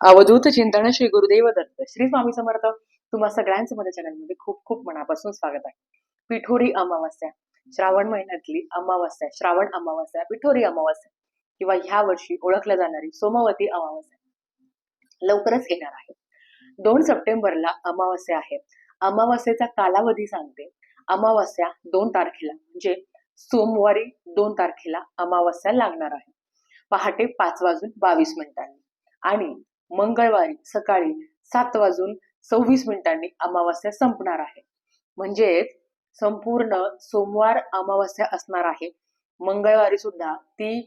अवधूत चिंतन श्री गुरुदेव दत्त. श्री स्वामी समर्थ तुम्हा सगळ्यांचं माझ्या चॅनलमध्ये खूप खूप मनापासून स्वागत आहे. पिठोरी अमावास्या. श्रावण महिन्यातली अमावास्या श्रावण अमावास्या पिठोरी अमावास्या किंवा ह्या वर्षी ओळखल्या जाणारी सोमवती अमावास्या. लवकरच येणार आहे. दोन सप्टेंबरला अमावास्या आहे. अमावास्येचा कालावधी सांगते. अमावास्या दोन तारखेला म्हणजे सोमवारी दोन तारखेला अमावास्या लागणार आहे. पहाटे पाच वाजून बावीस मिनिटांनी. आणि मंगळवारी सकाळी सात वाजून सव्वीस मिनिटांनी अमावास्या संपणार आहे. म्हणजे संपूर्ण सोमवार अमावास्या असणार आहे. मंगळवारी सुद्धा ती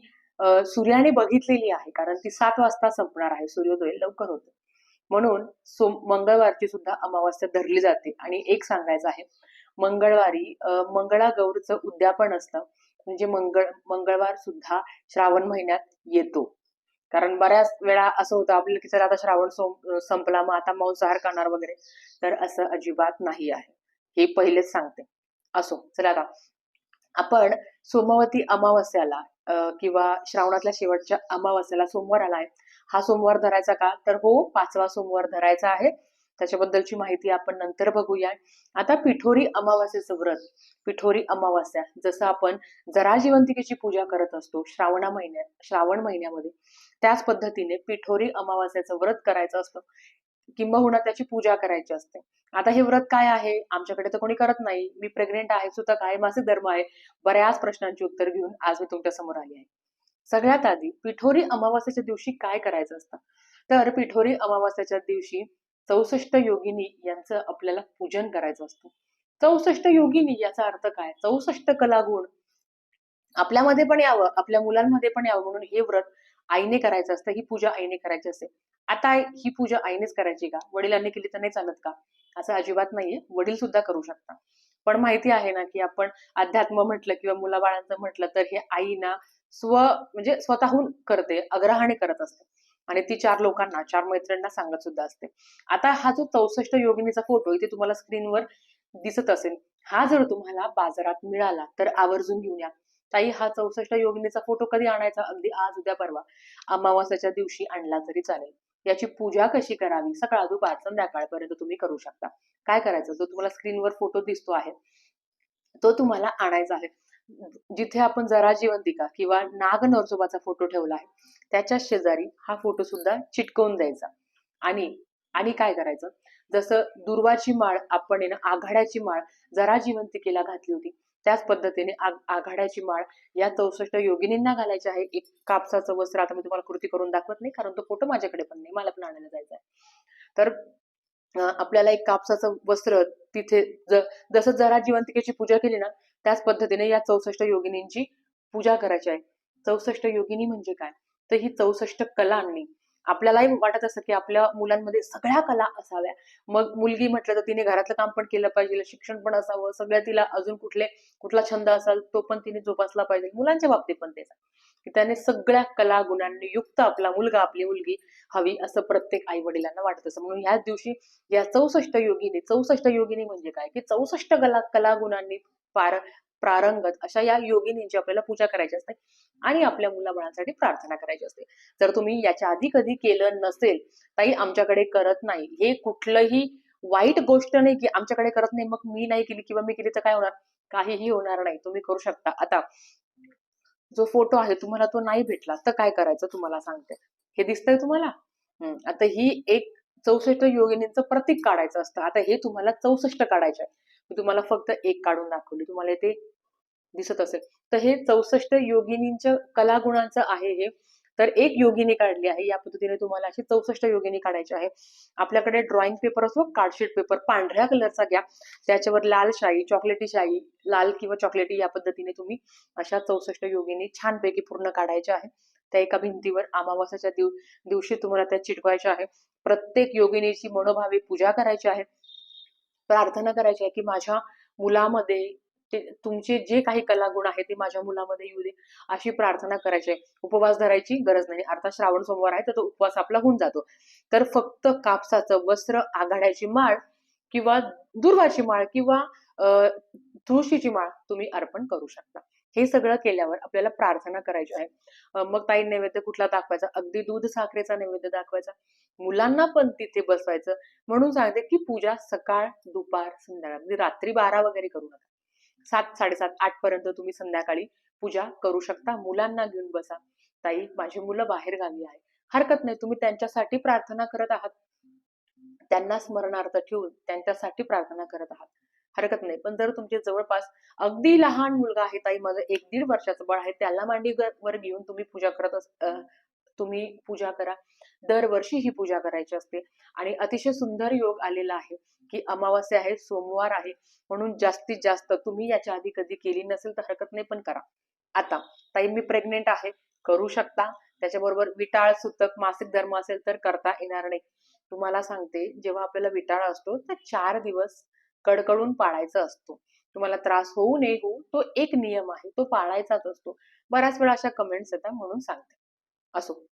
सूर्याने बघितलेली आहे कारण ती सात वाजता संपणार आहे सूर्योदय लवकर होतो. म्हणून सोम मंगळवारची सुद्धा अमावास्या धरली जाते. आणि एक सांगायचं आहे मंगळवारी मंगळागौरचं उद्यापन असतं. म्हणजे मंगळ मंगळवार सुद्धा श्रावण महिन्यात येतो. कारण बऱ्याच वेळा असं होतं आपल्याला की सर आता श्रावण सोम संपला मग आता मांसाहार करणार वगैरे. तर असं अजिबात नाही आहे. हे पहिलेच सांगते. असो चला आता. आपण सोमवती अमावस्याला अं, किंवा श्रावणातल्या शेवटच्या अमावस्याला सोमवार आलाय. हा सोमवार धरायचा का? तर हो पाचवा सोमवार धरायचा आहे. त्याच्याबद्दलची माहिती आपण नंतर बघूया. आता पिठोरी अमावास्याचं व्रत. पिठोरी अमावास्या. जसं आपण जराजीवंतिकेची पूजा करत असतो श्रावणा महिन्यात श्रावण महिन्यामध्ये त्याच पद्धतीने पिठोरी अमावास्याचं व्रत करायचं असतं. किंबहुना त्याची पूजा करायची असते. आता हे व्रत काय आहे? आमच्याकडे तर कोणी करत नाही. मी प्रेग्नेंट आहे सुद्धा काय मासिक धर्म आहे. बऱ्याच प्रश्नांची उत्तर घेऊन आज मी तुमच्यासमोर आली आहे. सगळ्यात आधी पिठोरी अमावास्याच्या दिवशी काय करायचं असतं? तर पिठोरी अमावास्याच्या दिवशी चौसष्ट योगिनी यांचं आपल्याला पूजन करायचं असतं. चौसष्ट योगिनी याचा अर्थ काय? चौसष्ट कलागुण. आपल्यामध्ये पण यावं आपल्या मुलांमध्ये पण यावं म्हणून हे व्रत आईने करायचं असतं ही पूजा आईने करायची असते. आता ही पूजा आईनेच करायची का? वडिलांनी केली तर नाही चालत का? असं अजिबात नाहीये. वडील सुद्धा करू शकतात. पण माहिती आहे ना की आपण अध्यात्म म्हटलं किंवा मुलाबाळांचं म्हटलं तर हे आई ना स्व म्हणजे स्वतःहून करते अग्रहाने करत असते. आणि ती चार लोकांना चार मैत्रिणींना सांगत सुद्धा असते. आता हा जो चौसष्ट योगिनीचा फोटो इथे तुम्हाला स्क्रीनवर दिसत असेल. हा जर तुम्हाला बाजारात मिळाला तर आवर्जून घेऊन या. ताई हा चौसष्ट योगिनीचा फोटो कधी आणायचा? अगदी आज उद्या परवा. अमावास्याच्या दिवशी आणला तरी चालेल. याची पूजा कशी करावी? सकाळ दुपार संध्याकाळपर्यंत तुम्ही करू शकता. काय करायचं? जो तुम्हाला स्क्रीनवर फोटो दिसतो आहे तो तुम्हाला आणायचा आहे. जिथे आपण जरा जिवंतिका किंवा नाग नरसोबाचा फोटो ठेवला आहे त्याच्या शेजारी हा फोटो सुद्धा चिटकवून द्यायचा. आणि आणि काय करायचं? जसं दुर्वाची माळ आपण आहे ना आघाड्याची माळ जरा जिवंतिकेला घातली होती त्याच पद्धतीने आघाड्याची माळ या चौसष्ट योगिनींना घालायची आहे. एक कापसाचं वस्त्र आता मी तुम्हाला कृती करून दाखवत नाही कारण तो फोटो माझ्याकडे पण नाही मला पण आणायला जायचा आहे तर आपल्याला एक कापसाचं वस्त्र तिथे ज- जसं जरा जिवंतिकेची पूजा केली ना त्याच पद्धतीने या चौसष्ट योगिनींची पूजा करायची आहे. चौसष्ट योगिनी म्हणजे काय? तर ही चौसष्ट कलांनी आपल्यालाही वाटत असं की आपल्या मुलांमध्ये सगळ्या कला असाव्या. मग मुलगी म्हटलं तर तिने घरातलं काम पण केलं पाहिजे शिक्षण पण असावं सगळ्या तिला अजून कुठले कुठला छंद असाल तो पण तिने जोपासला पाहिजे. मुलांच्या बाबतीत पण तेच की त्याने सगळ्या कला गुणांनी युक्त आपला मुलगा आपली मुलगी हवी असं प्रत्येक आई वडिलांना वाटत असं म्हणून ह्याच दिवशी या चौसष्ट योगिनी चौसष्ट योगिनी म्हणजे काय? की चौसष्ट कला कलागुणांनी पार प्रारंगत अशा या योगिनींची आपल्याला पूजा करायची असते आणि आपल्या मुलाबाळांसाठी प्रार्थना करायची असते. जर तुम्ही याच्या आधी कधी केलं नसेल ताई आमच्याकडे करत नाही. हे कुठलंही वाईट गोष्ट नाही की आमच्याकडे करत नाही मग मी नाही केली किंवा मी केली तर काय होणार? काहीही होणार नाही. तुम्ही करू शकता. आता जो फोटो आहे तुम्हाला तो नाही भेटला तर काय करायचं तुम्हाला सांगते. हे दिसतंय तुम्हाला? हम्म, आता ही एक चौसष्ट योगिनींचं प्रतीक काढायचं असतं. आता हे तुम्हाला चौसष्ट काढायचं आहे मी तुम्हाला फक्त एक काढून दाखवली. तुम्हाला ते दिसत असेल. तर हे चौसष्ट योगिनींच्या कलागुणांचं आहे हे. तर एक योगिनी काढली आहे. या पद्धतीने तुम्हाला अशी चौसष्ट योगिनी काढायची आहे. आपल्याकडे ड्रॉइंग पेपर असो कार्डशीट पेपर पांढऱ्या कलरचा घ्या. त्याच्यावर लाल शाई चॉकलेटी शाई लाल किंवा चॉकलेटी या पद्धतीने तुम्ही अशा चौसष्ट योगिनी छानपैकी पूर्ण काढायच्या आहे. त्या एका भिंतीवर अमावास्याच्या दिव दिवशी तुम्हाला त्या चिटवायच्या आहे. प्रत्येक योगिनीची मनोभावे पूजा करायची आहे. प्रार्थना करायची आहे की माझ्या मुलामध्ये तुमचे जे काही कलागुण आहेत ते माझ्या मुलामध्ये येऊ दे अशी प्रार्थना करायची आहे. उपवास धरायची गरज नाही. अर्थात श्रावण सोमवार आहे तर तो उपवास आपला होऊन जातो. तर फक्त कापसाचं वस्त्र आघाड्याची माळ किंवा दुर्वाची माळ किंवा अं, तुळशीची माळ तुम्ही अर्पण करू शकता. हे सगळं केल्यावर आपल्याला प्रार्थना करायची आहे. मग ताई नैवेद्य कुठला दाखवायचा? अगदी दूध साखरेचा नैवेद्य दाखवायचा. मुलांना पण तिथे बसवायचं. म्हणून सांगते की पूजा सकाळ दुपार संध्याकाळ. म्हणजे रात्री बारा वगैरे करू नका. सात साडेसात आठ पर्यंत तुम्ही संध्याकाळी पूजा करू शकता. मुलांना घेऊन बसा. ताई माझी मुलं बाहेर गावी आहे हरकत नाही. तुम्ही त्यांच्यासाठी प्रार्थना करत आहात. त्यांना स्मरणार्थ ठेवून त्यांच्यासाठी प्रार्थना करत आहात. हरकत नाही. पण जर तुमचे जवळपास अगदी लहान मुलगा आहे ताई माझं एक दीड वर्षाचं बाळ आहे त्याला मांडीवर घेऊन तुम्ही पूजा करत तुम्ही पूजा करा. दरवर्षी ही पूजा करायची असते. आणि अतिशय सुंदर योग आलेला आहे की अमावास्या आहे सोमवार आहे म्हणून जास्तीत जास्त तुम्ही याच्या आधी कधी केली नसेल तर हरकत नाही पण करा. आता ताई मी प्रेग्नेंट आहे करू शकता. त्याच्याबरोबर विटाळ सुतक मासिक धर्म असेल तर करता येणार नाही. तुम्हाला सांगते जेव्हा आपल्याला विटाळ असतो तर चार दिवस कडकडून पाळायचा असतो. तुम्हाला त्रास होऊ नये होऊ तो एक नियम आहे तो पाळायचाच असतो. बऱ्याच वेळा अशा कमेंट्स येतात म्हणून सांगते. असो.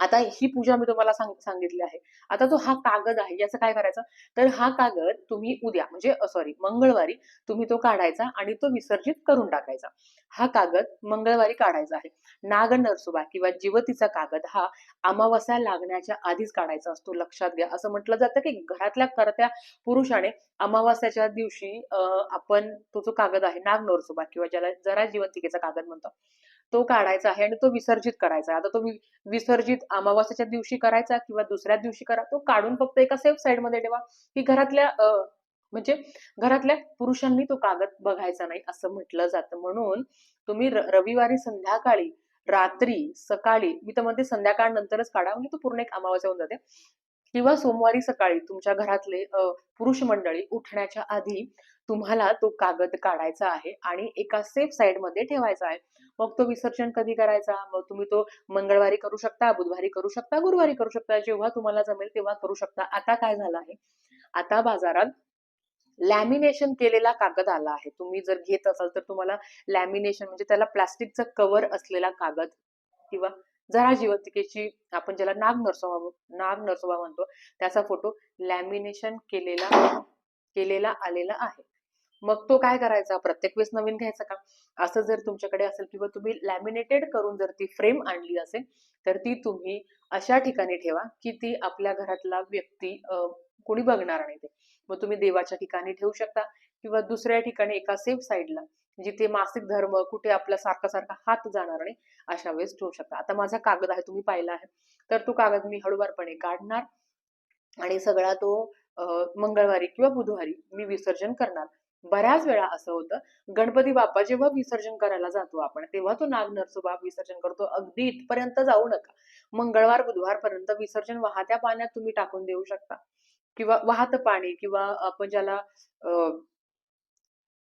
आता ही पूजा मी तुम्हाला सांग सांगितली आहे. आता जो हा कागद आहे याचं काय करायचं? तर हा कागद तुम्ही उद्या म्हणजे सॉरी मंगळवारी तुम्ही तो काढायचा आणि तो विसर्जित करून टाकायचा. हा कागद मंगळवारी काढायचा आहे. नाग नरसोबा किंवा जीवतीचा कागद हा अमावस्या लागण्याच्या आधीच काढायचा असतो लक्षात घ्या. असं म्हटलं जातं की घरातल्या करत्या पुरुषाने अमावस्याच्या दिवशी आपण तो जो कागद आहे नाग नरसोबा किंवा ज्याला जरा जिवंतिकेचा कागद म्हणतो तो काढायचा आहे आणि तो विसर्जित करायचा आहे. आता तो विसर्जित अमावास्याच्या दिवशी करायचा किंवा दुसऱ्या दिवशी करा तो काढून फक्त एका सेफ साईडमध्ये ठेवा. की घरातल्या म्हणजे घरातल्या पुरुषांनी तो कागद बघायचा नाही असं म्हटलं जातं. म्हणून तुम्ही र- रविवारी संध्याकाळी रात्री सकाळी मी तर म्हणते संध्याकाळ नंतरच काढा म्हणजे तो पूर्ण एक अमावास्या होऊन जाते. किंवा सोमवारी सकाळी तुमच्या घरातले पुरुष मंडळी उठण्याच्या आधी तुम्हाला तो कागद काढायचा आहे आणि एका सेफ साईडमध्ये ठेवायचा आहे. मग तो विसर्जन कधी करायचा? मग तुम्ही तो मंगळवारी करू शकता बुधवारी करू शकता गुरुवारी करू शकता. जेव्हा तुम्हाला जमेल तेव्हा करू शकता. आता काय झालं आहे? आता बाजारात लॅमिनेशन केलेला कागद आला आहे. तुम्ही जर घेत असाल तर तुम्हाला लॅमिनेशन म्हणजे त्याला प्लास्टिकचा कव्हर असलेला कागद किंवा जरा जीवंतिकेची आपण ज्याला नाग नरसोबा नाग नरसोबा म्हणतो त्याचा फोटो लॅमिनेशन केलेला केलेला आलेला आहे. मग तो काय करायचा? प्रत्येक वेळेस नवीन घ्यायचा का? असं जर तुमच्याकडे असेल किंवा तुम्ही लॅमिनेटेड करून जर ती फ्रेम आणली असेल तर ती तुम्ही अशा ठिकाणी ठेवा की ती आपल्या घरातला व्यक्ती अं, कोणी बघणार नाही ते. मग तुम्ही देवाच्या ठिकाणी ठेवू शकता किंवा दुसऱ्या ठिकाणी एका सेफ साईडला म्हणजे जिथे मासिक धर्म कुठे आपला सारखा सारखा हात जाणार नाही अशा वेळेस ठेवू शकता. आता माझा कागद आहे तुम्ही पाहिला आहे. तर तो कागद मी हळूवारपणे काढणार आणि सगळा तो मंगळवारी किंवा बुधवारी मी विसर्जन करणार. बऱ्याच वेळा असं होतं गणपती बाप्पा जेव्हा विसर्जन करायला जातो आपण तेव्हा तो नाग नरसोबा विसर्जन करतो. अगदी इथपर्यंत जाऊ नका. मंगळवार बुधवार पर्यंत विसर्जन वाहत्या पाण्यात तुम्ही टाकून देऊ शकता. किंवा वाहत पाणी किंवा आपण ज्याला अं,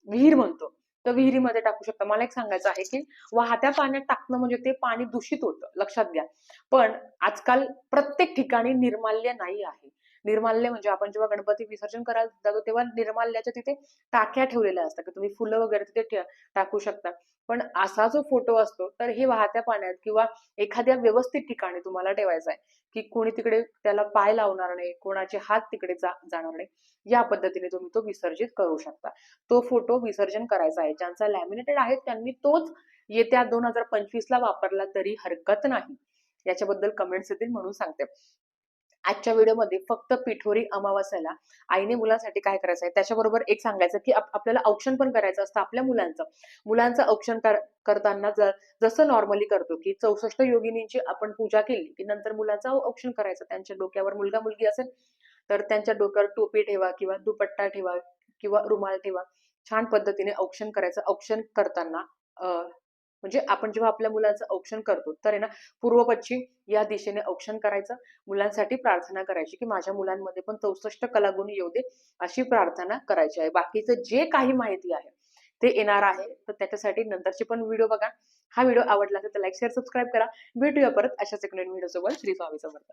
विहीर म्हणतो तर विहिरीमध्ये टाकू शकता. मला एक सांगायचं आहे की वाहत्या पाण्यात टाकणं म्हणजे ते पाणी दूषित होतं लक्षात घ्या. पण आजकाल प्रत्येक ठिकाणी निर्माल्य नाही आहे. निर्माल्य म्हणजे आपण जेव्हा गणपती विसर्जन करायला जातो तेव्हा निर्माल्याच्या तिथे टाक्या ठेवलेल्या असतात की तुम्ही फुलं वगैरे तिथे टाकू शकता. पण असा जो फोटो असतो तर हे वाहत्या पाण्यात किंवा एखाद्या व्यवस्थित ठिकाणी तुम्हाला ठेवायचा आहे की कोणी तिकडे त्याला पाय लावणार नाही कोणाचे हात तिकडे जा जाणार नाही या पद्धतीने तुम्ही तो विसर्जित करू शकता. तो फोटो विसर्जन करायचा आहे. ज्यांचा लॅमिनेटेड आहे त्यांनी तोच येत्या दोन हजार पंचवीस ला वापरला तरी हरकत नाही. याच्याबद्दल कमेंट्स येतील म्हणून सांगते. आजच्या व्हिडिओमध्ये फक्त पिठोरी अमावास्याला आईने मुलांसाठी काय करायचं आहे? त्याच्याबरोबर एक सांगायचं की आपल्याला औक्षण पण करायचं असतं आपल्या मुलांचं. मुलांचं औक्षण करताना जर जसं नॉर्मली करतो की चौसष्ट योगिनींची आपण पूजा केली की नंतर मुलांचं औक्षण करायचं. त्यांच्या डोक्यावर मुलगा मुलगी असेल तर त्यांच्या डोक्यावर टोपी ठेवा किंवा दुपट्टा ठेवा किंवा रुमाल ठेवा. छान पद्धतीने औक्षण करायचं. औक्षण करताना म्हणजे आपण जेव्हा आपल्या मुलांचं औक्षण करतो तर आहे ना पूर्व पश्चिम या दिशेने औक्षण करायचं मुलांसाठी प्रार्थना करायची की माझ्या मुलांमध्ये पण चौसष्ट कलागुण येऊ दे अशी प्रार्थना करायची आहे. बाकीचं जे काही माहिती आहे ते येणार आहे. तर त्याच्यासाठी नंतरचे पण व्हिडिओ बघा. हा व्हिडिओ आवडला तर लाईक शेअर सबस्क्राईब करा. भेटूया परत अशाच एक नवीन व्हिडिओ सोबत श्री स्वामी समर्थ.